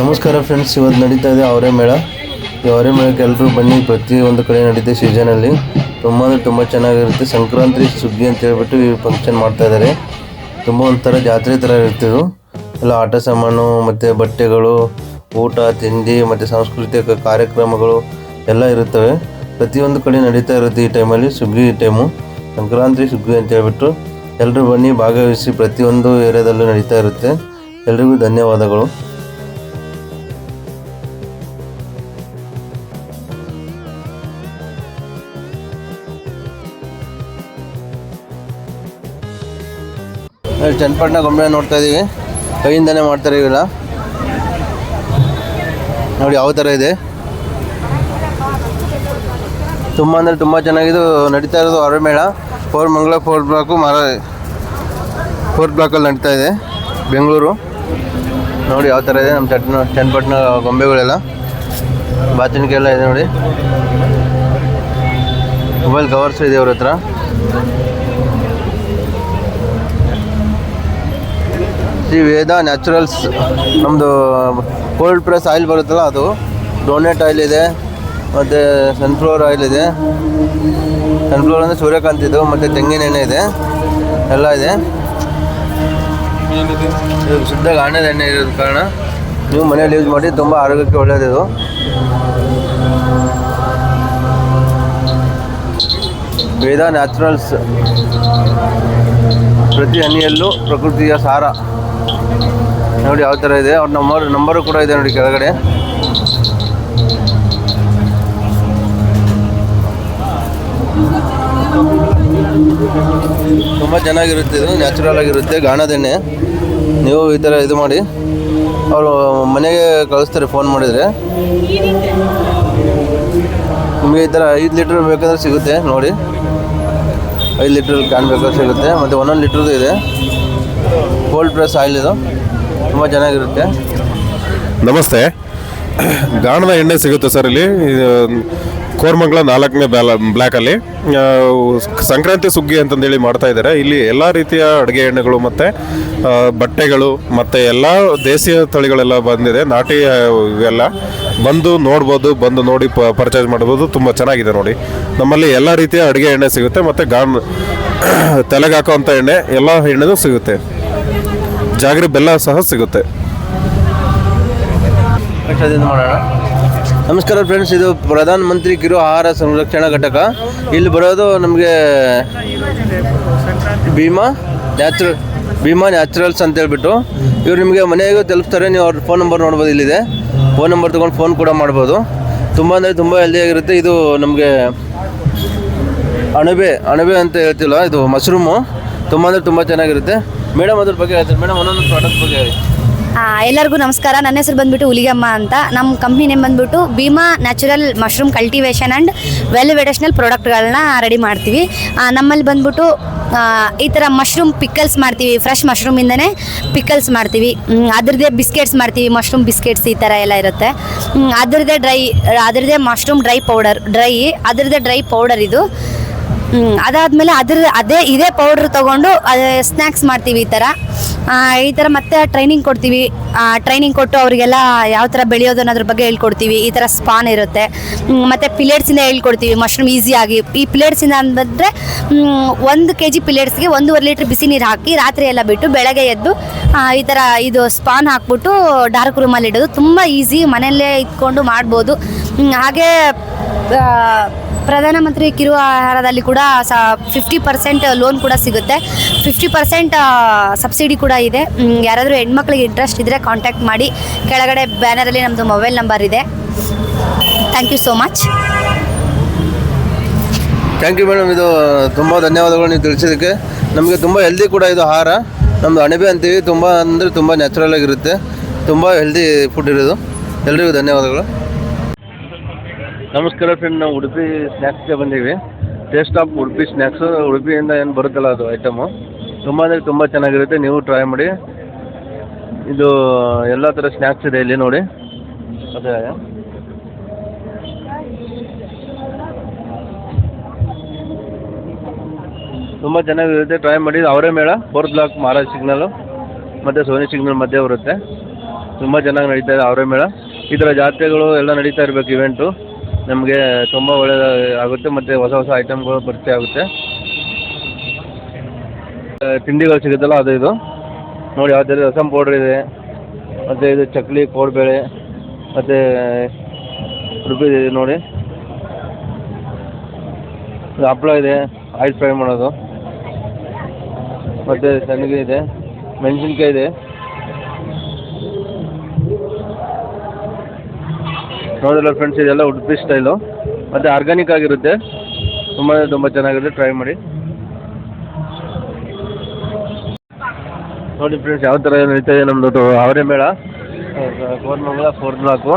ನಮಸ್ಕಾರ ಫ್ರೆಂಡ್ಸ್ ಇವತ್ತು ನಡೀತಾ ಇದೆ ಅವರೇ ಮೇಳ. ಈ ಅವರೇ ಮೇಳಕ್ಕೆ ಎಲ್ಲರೂ ಬನ್ನಿ, ಪ್ರತಿಯೊಂದು ಕಡೆ ನಡೀತೆ ಸೀಸನಲ್ಲಿ ತುಂಬ ಅಂದರೆ ತುಂಬ ಚೆನ್ನಾಗಿರುತ್ತೆ. ಸಂಕ್ರಾಂತಿ ಸುಗ್ಗಿ ಅಂತ ಹೇಳ್ಬಿಟ್ಟು ಈ ಫಂಕ್ಷನ್ ಮಾಡ್ತಾ ಇದ್ದಾರೆ ತುಂಬ ಒಂಥರ ಜಾತ್ರೆ ಥರ ಇರುತ್ತೆ ಇದು. ಎಲ್ಲ ಆಟ ಸಾಮಾನು ಮತ್ತು ಬಟ್ಟೆಗಳು, ಊಟ, ತಿಂಡಿ ಮತ್ತು ಸಾಂಸ್ಕೃತಿಕ ಕಾರ್ಯಕ್ರಮಗಳು ಎಲ್ಲ ಇರುತ್ತವೆ. ಪ್ರತಿಯೊಂದು ಕಡೆ ನಡೀತಾ ಇರುತ್ತೆ ಈ ಟೈಮಲ್ಲಿ ಸುಗ್ಗಿ ಟೈಮು ಸಂಕ್ರಾಂತಿ ಸುಗ್ಗಿ ಅಂತ ಹೇಳ್ಬಿಟ್ಟು ಎಲ್ಲರೂ ಬನ್ನಿ, ಭಾಗವಹಿಸಿ ಪ್ರತಿಯೊಂದು ಏರಿಯಾದಲ್ಲೂ ನಡೀತಾ ಇರುತ್ತೆ. ಎಲ್ರಿಗೂ ಧನ್ಯವಾದಗಳು. ಚನ್ನಪಟ್ಟಣ ಗೊಂಬೆ ನೋಡ್ತಾ ಇದ್ದೀವಿ ಕೈಯಿಂದನೇ ಮಾಡ್ತಾರೆ ಇವೆಲ್ಲ. ನೋಡಿ ಯಾವ ಥರ ಇದೆ. ತುಂಬ ಅಂದರೆ ತುಂಬ ಚೆನ್ನಾಗಿದ್ದು ನಡೀತಾ ಇರೋದು ಅರಮೇಳ ಮೇಳ. ಫೋರ್ ಮಂಗಳ ಫೋರ್ ಬ್ಲಾಕು ಮರ, ಫೋರ್ ಬ್ಲಾಕಲ್ಲಿ ನಡೀತಾ ಇದೆ ಬೆಂಗಳೂರು. ನೋಡಿ ಯಾವ ಥರ ಇದೆ ನಮ್ಮ ಚಟ್ನ, ಚನ್ನಪಟ್ಟಣ ಗೊಂಬೆಗಳೆಲ್ಲ. ಬಾಚಣಿಕೆ ಎಲ್ಲ ಇದೆ ನೋಡಿ. ಮೊಬೈಲ್ ಕವರ್ಸ್ ಇದೆ ಅವ್ರ ಹತ್ರ. ಶ್ರೀ ವೇದ ನ್ಯಾಚುರಲ್ಸ್ ನಮ್ಮದು ಕೋಲ್ಡ್ ಪ್ರೆಸ್ ಆಯಿಲ್ ಬರುತ್ತಲ್ಲ ಅದು. ಡೋನೆಟ್ ಆಯಿಲ್ ಇದೆ, ಮತ್ತು ಸನ್ಫ್ಲವರ್ ಆಯಿಲ್ ಇದೆ. ಸನ್ಫ್ಲವರ್ ಅಂದರೆ ಸೂರ್ಯಕಾಂತಿ ಇದು, ಮತ್ತು ತೆಂಗಿನ ಎಣ್ಣೆ ಇದೆ, ಎಲ್ಲ ಇದೆ. ಶುದ್ಧ ಗಾಣದ ಎಣ್ಣೆ ಇರೋದ ಕಾರಣ. ನೀವು ಮನೇಲಿ ಯೂಸ್ ಮಾಡಿ, ತುಂಬ ಆರೋಗ್ಯಕ್ಕೆ ಒಳ್ಳೆಯದು ವೇದ ನ್ಯಾಚುರಲ್ಸ್ ಪ್ರತಿ ಹನಿಯಲ್ಲೂ ಪ್ರಕೃತಿಯ ಸಾರ. ನೋಡಿ ಯಾವ ಥರ ಇದೆ. ಅವ್ರ ನಂಬರ್ ನಂಬರು ಕೂಡ ಇದೆ ನೋಡಿ ಕೆಳಗಡೆ. ತುಂಬ ಚೆನ್ನಾಗಿರುತ್ತೆ ಇದು. ನ್ಯಾಚುರಲ್ ಆಗಿರುತ್ತೆ. ಗಾಣದೆಣ್ಣೆ. ನೀವು ಈ ಥರ ಇದು ಮಾಡಿ. ಅವರು ಮನೆಗೆ ಕಳಿಸ್ತಾರೆ ಫೋನ್ ಮಾಡಿದರೆ. ನಿಮಗೆ ಈ ಥರ ಐದು ಲೀಟ್ರ್ ಬೇಕಾದ್ರೆ ಸಿಗುತ್ತೆ, ನೋಡಿ. ಐದು ಲೀಟ್ರ್ ಕ್ಯಾನ್ ಬೇಕಾದ್ರೆ ಸಿಗುತ್ತೆ, ಮತ್ತು ಒಂದೊಂದು ಲೀಟ್ರದ್ದು ಇದೆ. ಕೋಲ್ಡ್ ಪ್ರೆಸ್ ಆಯಿಲ್ ಇದು, ತುಂಬ ಚೆನ್ನಾಗಿರುತ್ತೆ. ನಮಸ್ತೆ. ಗಾಣದ ಎಣ್ಣೆ ಸಿಗುತ್ತೆ ಸರ್ ಇಲ್ಲಿ. ಕೋರ್ಮಂಗ್ಲ ನಾಲ್ಕನೇ ಬ್ಯಾಲ ಬ್ಲ್ಯಾಕಲ್ಲಿ ಸಂಕ್ರಾಂತಿ ಸುಗ್ಗಿ ಅಂತಂದೇಳಿ ಮಾಡ್ತಾ ಇದ್ದಾರೆ ಇಲ್ಲಿ ಎಲ್ಲ ರೀತಿಯ ಅಡುಗೆ ಎಣ್ಣೆಗಳು ಮತ್ತು ಬಟ್ಟೆಗಳು ಮತ್ತು ಎಲ್ಲ ದೇಸಿಯ ತಳಿಗಳೆಲ್ಲ ಬಂದಿದೆ. ನಾಟಿ ಇವೆಲ್ಲ ಬಂದು ನೋಡ್ಬೋದು, ಬಂದು ನೋಡಿ ಪ, ಪರ್ಚೇಸ್ ಮಾಡ್ಬೋದು. ತುಂಬ ಚೆನ್ನಾಗಿದೆ ನೋಡಿ. ನಮ್ಮಲ್ಲಿ ಎಲ್ಲ ರೀತಿಯ ಅಡುಗೆ ಎಣ್ಣೆ ಸಿಗುತ್ತೆ ಮತ್ತು ಗಾನ್ ತಲೆಗೆ ಎಣ್ಣೆ, ಎಲ್ಲ ಎಣ್ಣೆನೂ ಸಿಗುತ್ತೆ. ಜಾಗರಿ ಬೆಲ್ಲ ಸಹ ಸಿಗುತ್ತೆ. ಮಾಡೋಣ ನಮಸ್ಕಾರ ಫ್ರೆಂಡ್ಸ್ ಇದು ಪ್ರಧಾನ ಮಂತ್ರಿ ಕಿರು ಆಹಾರ ಸಂರಕ್ಷಣಾ ಘಟಕ. ಇಲ್ಲಿ ಬರೋದು ನಮಗೆ ಭೀಮಾ ನ್ಯಾಚುರಲ್ ಭೀಮಾ ನ್ಯಾಚುರಲ್ಸ್ ಅಂತ ಹೇಳ್ಬಿಟ್ಟು ಇವ್ರು ನಿಮಗೆ ಮನೆಗೆ ತಲುಪಿಸ್ತಾರೆ ನೀವು ಅವ್ರ ಫೋನ್ ನಂಬರ್ ನೋಡ್ಬೋದು ಇಲ್ಲಿದೆ. ಫೋನ್ ನಂಬರ್ ತೊಗೊಂಡು ಫೋನ್ ಕೂಡ ಮಾಡ್ಬೋದು. ತುಂಬ ಅಂದರೆ ತುಂಬ ಹೆಲ್ದಿಯಾಗಿರುತ್ತೆ ಇದು ನಮಗೆ ಅಣಬೆ ಅಣಬೆ ಅಂತ ಹೇಳ್ತಿಲ್ಲ ಇದು ಮಶ್ರೂಮು. ತುಂಬ ಅಂದರೆ ತುಂಬ ಚೆನ್ನಾಗಿರುತ್ತೆ. ಮೇಡಮ್ ಅದ್ರ ಬಗ್ಗೆ ಹೇಳ್ತಾರೆ? ಮೇಡಮ್, ಒಂದೊಂದು ಪ್ರಾಡಕ್ಟ್ ಬಗ್ಗೆ ಹೇಳಿ. ಎಲ್ಲರಿಗೂ ನಮಸ್ಕಾರ. ನನ್ನ ಹೆಸರು ಬಂದ್ಬಿಟ್ಟು ಹುಲಿಗಮ್ಮ ಅಂತ. ನಮ್ಮ ಕಂಪ್ನಿ ನೇಮ್ ಬಂದ್ಬಿಟ್ಟು Bhima natural mushroom cultivation and well ವೆಡೇಷನಲ್ ಪ್ರಾಡಕ್ಟ್ಗಳನ್ನ ರೆಡಿ ಮಾಡ್ತೀವಿ. ನಮ್ಮಲ್ಲಿ ಬಂದ್ಬಿಟ್ಟು ಈ ಥರ ಮಶ್ರೂಮ್ ಪಿಕಲ್ಸ್ ಮಾಡ್ತೀವಿ. ಫ್ರೆಶ್ ಮಶ್ರೂಮಿಂದನೇ ಪಿಕಲ್ಸ್ ಮಾಡ್ತೀವಿ. ಅದ್ರದ್ದೇ ಬಿಸ್ಕೆಟ್ಸ್ ಮಾಡ್ತೀವಿ. ಮಶ್ರೂಮ್ ಬಿಸ್ಕೆಟ್ಸ್ ಈ ಥರ ಎಲ್ಲ ಇರುತ್ತೆ. ಅದರದ್ದೇ ಡ್ರೈ ಅದ್ರದ್ದೇ ಮಶ್ರೂಮ್ ಡ್ರೈ ಪೌಡರ್ ಡ್ರೈ ಅದ್ರದ್ದೇ ಡ್ರೈ ಪೌಡರ್ ಇದು. ಅದಾದ್ಮೇಲೆ ಅದ್ರ ಅದೇ ಇದೇ ಪೌಡ್ರ್ ತೊಗೊಂಡು ಸ್ನ್ಯಾಕ್ಸ್ ಮಾಡ್ತೀವಿ ಈ ಥರ ಈ ಥರ ಮತ್ತೆ ಟ್ರೈನಿಂಗ್ ಕೊಡ್ತೀವಿ. ಟ್ರೈನಿಂಗ್ ಕೊಟ್ಟು ಅವರಿಗೆಲ್ಲ ಯಾವ ಥರ ಬೆಳೆಯೋದು ಅನ್ನೋದ್ರ ಬಗ್ಗೆ ಹೇಳ್ಕೊಡ್ತೀವಿ. ಈ ಥರ ಸ್ಪಾನ್ ಇರುತ್ತೆ. ಮತ್ತೆ ಪಿಲೇಟ್ಸ್ ಪಿಲೇಟ್ಸಿಂದ ಹೇಳ್ಕೊಡ್ತೀವಿ. ಮಶ್ರೂಮ್ ಈಸಿಯಾಗಿ ಈ ಪಿಲೇಟ್ಸಿಂದ ಅಂದ್ರೆ ಒಂದು ಕೆ ಜಿ ಪಿಲೇಟ್ಸ್ಗೆ ಒಂದೂವರೆ ಲೀಟ್ರ್ ಬಿಸಿ ನೀರು ಹಾಕಿ ರಾತ್ರಿ ಎಲ್ಲ ಬಿಟ್ಟು ಬೆಳಗ್ಗೆ ಎದ್ದು ಈ ಥರ ಇದು ಸ್ಪಾನ್ ಹಾಕ್ಬಿಟ್ಟು ಡಾರ್ಕ್ ರೂಮಲ್ಲಿ ಇಡೋದು ತುಂಬ ಈಸಿ ಮನೆಯಲ್ಲೇ ಇಟ್ಕೊಂಡು ಮಾಡ್ಬೋದು. ಹಾಗೆ ಪ್ರಧಾನಮಂತ್ರಿ ಕಿರು ಆಹಾರದಲ್ಲಿ ಕೂಡ ಸ ಫಿಫ್ಟಿ ಪರ್ಸೆಂಟ್ ಲೋನ್ ಕೂಡ ಸಿಗುತ್ತೆ. ಫಿಫ್ಟಿ ಪರ್ಸೆಂಟ್ ಸಬ್ಸಿಡಿ ಕೂಡ ಇದೆ. ಯಾರಾದರೂ ಹೆಣ್ಮಕ್ಳಿಗೆ ಇಂಟ್ರೆಸ್ಟ್ ಇದ್ದರೆ ಕಾಂಟ್ಯಾಕ್ಟ್ ಮಾಡಿ. ಕೆಳಗಡೆ ಬ್ಯಾನರಲ್ಲಿ ನಮ್ಮದು ಮೊಬೈಲ್ ನಂಬರ್ ಇದೆ. Thank you so much thank you madam ಇದು, ತುಂಬ ಧನ್ಯವಾದಗಳು ನೀವು ತಿಳಿಸಿದ್ದಕ್ಕೆ. ನಮಗೆ ತುಂಬ ಹೆಲ್ದಿ ಕೂಡ ಇದು ಆಹಾರ. ನಮ್ಮದು ಅಣಬೆ ಅಂತೀವಿ. ತುಂಬ ಅಂದರೆ ತುಂಬ ನ್ಯಾಚುರಲ್ ಆಗಿರುತ್ತೆ. ತುಂಬ ಹೆಲ್ದಿ ಫುಡ್ ಇರೋದು. ಎಲ್ರಿಗೂ ಧನ್ಯವಾದಗಳು. ನಮಸ್ಕಾರ ಫ್ರೆಂಡ್ ನಾವು ಉಡುಪಿ ಸ್ನ್ಯಾಕ್ಸ್ಗೆ ಬಂದೀವಿ. ಟೇಸ್ಟ್ ಆಫ್ ಉಡುಪಿ ಸ್ನ್ಯಾಕ್ಸು ಉಡುಪಿಯಿಂದ ಏನು ಬರುತ್ತಲ್ಲ ಅದು ಐಟಮು ತುಂಬ ಅಂದರೆ ತುಂಬ ಚೆನ್ನಾಗಿರುತ್ತೆ, ನೀವು ಟ್ರೈ ಮಾಡಿ. ಇದು ಎಲ್ಲ ಥರ ಸ್ನ್ಯಾಕ್ಸ್ ಇದೆ ಇಲ್ಲಿ ನೋಡಿ. ಅದೇ. ತುಂಬ ಚೆನ್ನಾಗಿರುತ್ತೆ ಟ್ರೈ ಮಾಡಿ. Avare Mela four block Maharaj signal ಮತ್ತು ಸೋನಿ ಸಿಗ್ನಲ್ ಮಧ್ಯೆ ಬರುತ್ತೆ. ತುಂಬ ಚೆನ್ನಾಗಿ ನಡೀತಾ ಇದೆ ಅವರೇ ಮೇಳ. ಈ ಥರ ಜಾತ್ರೆಗಳು ಎಲ್ಲ ನಡೀತಾ ಇರಬೇಕು ಇವೆಂಟು ನಮಗೆ ತುಂಬ ಒಳ್ಳೆಯದಾಗುತ್ತೆ ಮತ್ತು ಹೊಸ ಹೊಸ ಐಟಮ್ಗಳು ಪರಿಚಯ ಆಗುತ್ತೆ. ತಿಂಡಿಗಳು ಸಿಗುತ್ತಲ್ಲ ಅದು ಇದು. ನೋಡಿ ಯಾವ ಥರ ರಸಮ್ ಪೌಡ್ರ್ ಇದೆ. ಮತ್ತು ಇದು ಚಕ್ಲಿ, ಕೋಡ್ಬೇಳೆ, ಮತ್ತು ರುಬ್ಬಿ ಇದೆ ನೋಡಿ. ಹಪ್ಪಳ ಇದೆ ಆಯಿಲ್ ಫ್ರೈ ಮಾಡೋದು. ಮತ್ತು ಸಂಡಿಗೆ ಇದೆ, ಮೆಣಸಿನ್ಕಾಯಿ ಇದೆ. ನೋಡಿಲ್ಲ ಫ್ರೆಂಡ್ಸ್ ಇದೆಲ್ಲ ಉಡುಪಿ ಸ್ಟೈಲು ಮತ್ತು ಆರ್ಗ್ಯಾನಿಕ್ ಆಗಿರುತ್ತೆ. ತುಂಬ ತುಂಬ ಚೆನ್ನಾಗಿರುತ್ತೆ. ಟ್ರೈ ಮಾಡಿ. ನೋಡಿ ಫ್ರೆಂಡ್ಸ್ ಯಾವ ಥರ ನಡೀತಾ ಇದೆ ನಮ್ಮದು ಅವರೇ ಮೇಳ. ಕೋರ್ಮಂಗಲ ಫೋರ್ ಬ್ಲಾಕು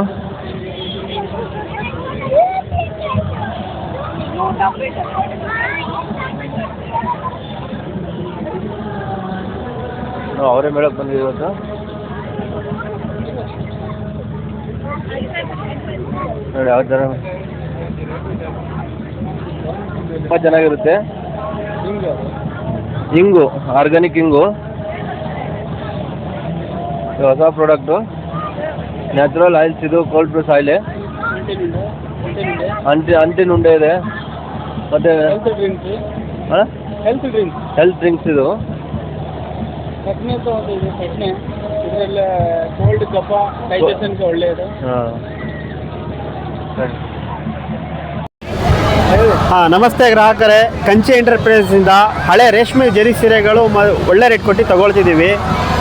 ನಾವು ಅವರೇ ಮೇಳಕ್ಕೆ ಬಂದಿದ್ದೀವಿ ಇವತ್ತು. ನೋಡಿ ಯಾವ ಥರ? ತುಂಬ ಚೆನ್ನಾಗಿರುತ್ತೆ. ಇಂಗು ಆರ್ಗ್ಯಾನಿಕ್ ಇಂಗು. ಇದು ಹೊಸ ಪ್ರಾಡಕ್ಟು ನ್ಯಾಚುರಲ್ ಆಯಿಲ್ಸ್ ಇದು ಕೋಲ್ಡ್ ಪ್ರೆಸ್ ಆಯಿಲ್ ಅಂಟಿ ಅಂಟಿನ ಉಂಡೆ ಇದೆ. ಮತ್ತು ಹೆಲ್ತ್ ಡ್ರಿಂಕ್ಸ್ ಹಾಂ ಹೆಲ್ತ್ ಡ್ರಿಂಕ್ಸ್ ಹೆಲ್ತ್ ಡ್ರಿಂಕ್ಸ್ ಇದು ಒಂದು ಇದೆ ಚಟ್ನಿ. ಇದರಲ್ಲಿ ಕೋಲ್ಡ್ ಕಫ ಡೈಜೆಷನ್ಗೆ ಒಳ್ಳೆಯದು ಹಾಂ. ಹಾಂ, ನಮಸ್ತೆ ಗ್ರಾಹಕರೇ. ಕಂಚಿ ಎಂಟರ್ಪ್ರೈಸಿಂದ ಹಳೆ ರೇಷ್ಮೆ ಜರಿ ಸೀರೆಗಳು ಮ ಒಳ್ಳೆ ರೇಟ್ ಕೊಟ್ಟು ತಗೊಳ್ತಿದ್ದೀವಿ.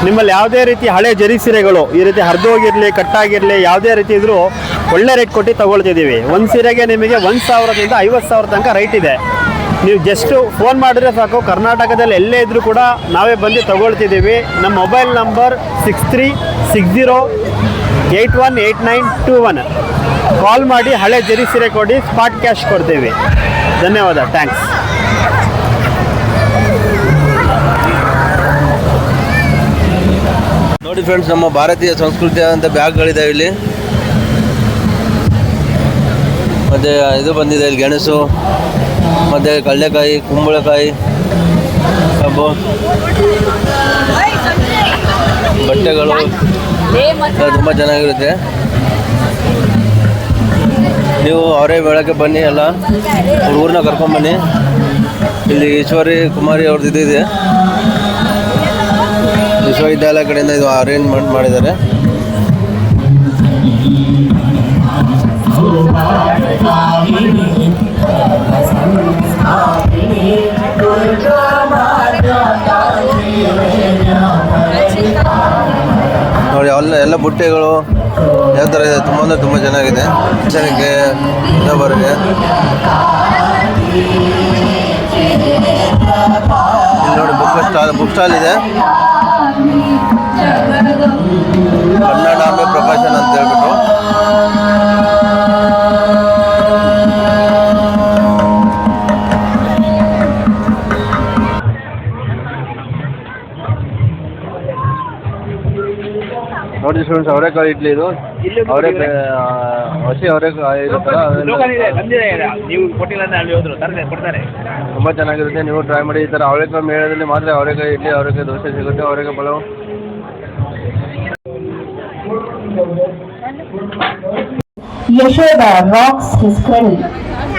ನಿಮ್ಮಲ್ಲಿ ಯಾವುದೇ ರೀತಿ ಹಳೆ ಜರಿ ಸೀರೆಗಳು, ಈ ರೀತಿ ಹರಿದೋಗಿರಲಿ ಕಟ್ಟಾಗಿರಲಿ ಯಾವುದೇ ರೀತಿ ಇದ್ರೂ ಒಳ್ಳೆ ರೇಟ್ ಕೊಟ್ಟು ತಗೊಳ್ತಿದ್ದೀವಿ. ಒಂದು ಸೀರೆಗೆ ನಿಮಗೆ ಒಂದು ಸಾವಿರದಿಂದ ಐವತ್ತು ಸಾವಿರ ತನಕ ರೈಟ್ ಇದೆ. ನೀವು ಜಸ್ಟು ಫೋನ್ ಮಾಡಿದ್ರೆ ಸಾಕು. ಕರ್ನಾಟಕದಲ್ಲಿ ಎಲ್ಲೇ ಇದ್ದರೂ ಕೂಡ ನಾವೇ ಬಂದು ತಗೊಳ್ತಿದ್ದೀವಿ. ನಮ್ಮ mobile number six three six zero eight one eight nine two one call ಮಾಡಿ ಹಳೆ ಜರಿ ಸೀರೆ ಕೊಡಿ ಸ್ಪಾಟ್ ಕ್ಯಾಶ್ ಕೊಡ್ತೀವಿ. ಧನ್ಯವಾದ ಥ್ಯಾಂಕ್ಸ್ ನೋಡಿ ಫ್ರೆಂಡ್ಸ್ ನಮ್ಮ ಭಾರತೀಯ ಸಂಸ್ಕೃತಿಯಾದಂಥ ಬ್ಯಾಗ್ಗಳಿದ್ದಾವೆ ಇಲ್ಲಿ. ಮತ್ತು ಇದು ಬಂದಿದೆ ಇಲ್ಲಿ ಗೆಣಸು ಮತ್ತು ಕಡಲೆಕಾಯಿ ಕುಂಬಳಕಾಯಿ ಕಬ್ಬು ಬಟ್ಟೆಗಳು. ತುಂಬ ಚೆನ್ನಾಗಿರುತ್ತೆ. ನೀವು ಅವರೇ ಬೆಳಗ್ಗೆ ಬನ್ನಿ ಎಲ್ಲ, ಹುಡುಗರನ್ನ ಕರ್ಕೊಂಬನ್ನಿ ಇಲ್ಲಿ ಈಶ್ವರಿ ಕುಮಾರಿ ಅವ್ರದ್ದು ಇದು ವಿಶ್ವವಿದ್ಯಾಲಯ ಕಡೆಯಿಂದ ಇದು ಅರೇಂಜ್ಮೆಂಟ್ ಮಾಡಿದ್ದಾರೆ. ನೋಡಿ ಎಲ್ಲ ಎಲ್ಲ ಬುಟ್ಟೆಗಳು ಯಾವ ಥರ ಇದೆ? ತುಂಬ ಅಂದರೆ ತುಂಬ ಚೆನ್ನಾಗಿದೆ. ಜನಕ್ಕೆ ಇನ್ನೊಬ್ಬರಿಗೆ. ನೋಡಿ ಬುಕ್ ಸ್ಟಾಲ್ ಬುಕ್ ಸ್ಟಾಲ್ ಇದೆ. ಕನ್ನಡಾಂಬೆ ಪ್ರಕಾಶನ ಅಂತ ಹೇಳ್ಬಿಟ್ಟು. ನೋಡಿ ಸ್ಟೂಡೆಂಟ್ಸ್ ಅವರೆಕಾಳು ಇಡ್ಲಿ ಇದು ಅವರೆಕಾಯಿ ಹಸಿ ಅವರೆಕಾಯಿ ಇರುತ್ತಲ್ಲ ಅದನ್ನ ನೀವು ಕೊಟ್ಟಿಲ್ಲ ಅಂದ್ರೆ ಅಲ್ಲಿ ಹೋದ್ರು ಕೊಡ್ತಾರೆ. ತುಂಬ ಚೆನ್ನಾಗಿರುತ್ತೆ ನೀವು ಟ್ರೈ ಮಾಡಿ ಈ ಥರ ಅವರೆಕಾಯಿ ಮೇಳದಲ್ಲಿ ಮಾತ್ರ ಅವರೆಕಾಯಿ ಇಡ್ಲಿ ಅವರೆಕಾಯಿ ದೋಸೆ ಸಿಗುತ್ತೆ ಅವರೆಕಾಯಿ pulao. Yashoda rocks his cradle.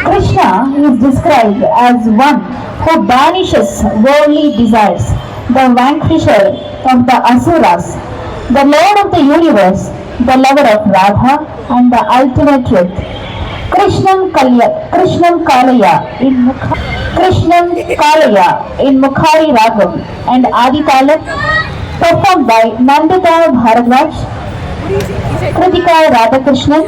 Krishna is described as one who banishes worldly desires, the vanquisher of the asuras, the lord of the universe, the lover of Radha, and the ultimate truth. Krishnam Kalya, Krishnam Kalaya in Mukha, Krishnam Kalaya in Mukhari Ragam and Adi Talam performed by Nandita Bharadwaj, Kritika Radhakrishnan,